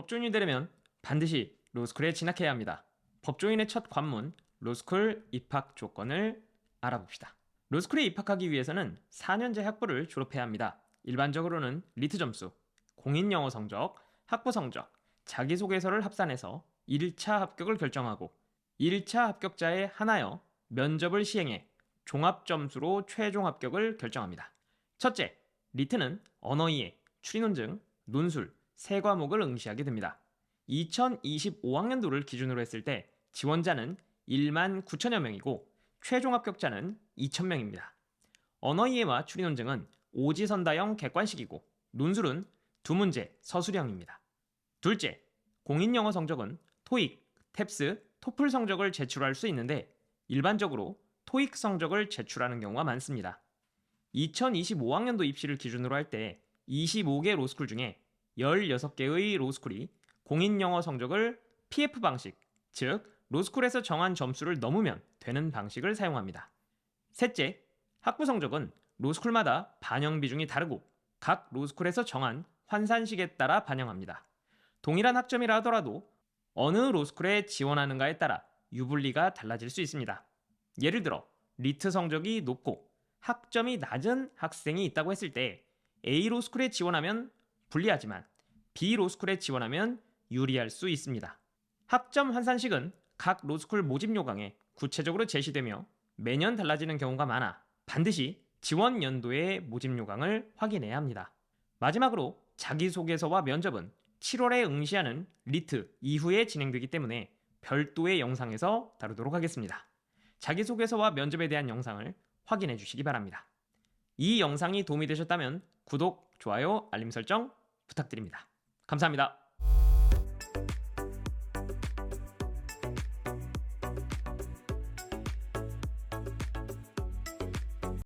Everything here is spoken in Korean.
법조인이 되려면 반드시 로스쿨에 진학해야 합니다. 법조인의 첫 관문, 로스쿨 입학 조건을 알아봅시다. 로스쿨에 입학하기 위해서는 4년제 학부를 졸업해야 합니다. 일반적으로는 리트 점수, 공인 영어 성적, 학부 성적, 자기소개서를 합산해서 1차 합격을 결정하고 1차 합격자에 한하여 면접을 시행해 종합 점수로 최종 합격을 결정합니다. 첫째, 리트는 언어 이해, 추리논증, 논술 세 과목을 응시하게 됩니다. 2025학년도를 기준으로 했을 때 지원자는 1만 9천여 명이고 최종 합격자는 2천 명입니다. 언어 이해와 추리 논증은 오지선다형 객관식이고 논술은 두 문제 서술형입니다. 둘째, 공인 영어 성적은 토익, 탭스, 토플 성적을 제출할 수 있는데 일반적으로 토익 성적을 제출하는 경우가 많습니다. 2025학년도 입시를 기준으로 할 때 25개 로스쿨 중에 16개의 로스쿨이 공인 영어 성적을 PF 방식, 즉 로스쿨에서 정한 점수를 넘으면 되는 방식을 사용합니다. 셋째, 학부 성적은 로스쿨마다 반영 비중이 다르고 각 로스쿨에서 정한 환산식에 따라 반영합니다. 동일한 학점이라 하더라도 어느 로스쿨에 지원하는가에 따라 유불리가 달라질 수 있습니다. 예를 들어 리트 성적이 높고 학점이 낮은 학생이 있다고 했을 때 A 로스쿨에 지원하면 불리하지만 B 로스쿨에 지원하면 유리할 수 있습니다. 학점 환산식은 각 로스쿨 모집 요강에 구체적으로 제시되며 매년 달라지는 경우가 많아 반드시 지원 연도의 모집 요강을 확인해야 합니다. 마지막으로 자기소개서와 면접은 7월에 응시하는 리트 이후에 진행되기 때문에 별도의 영상에서 다루도록 하겠습니다. 자기소개서와 면접에 대한 영상을 확인해 주시기 바랍니다. 이 영상이 도움이 되셨다면 구독, 좋아요, 알림 설정 부탁드립니다. 감사합니다.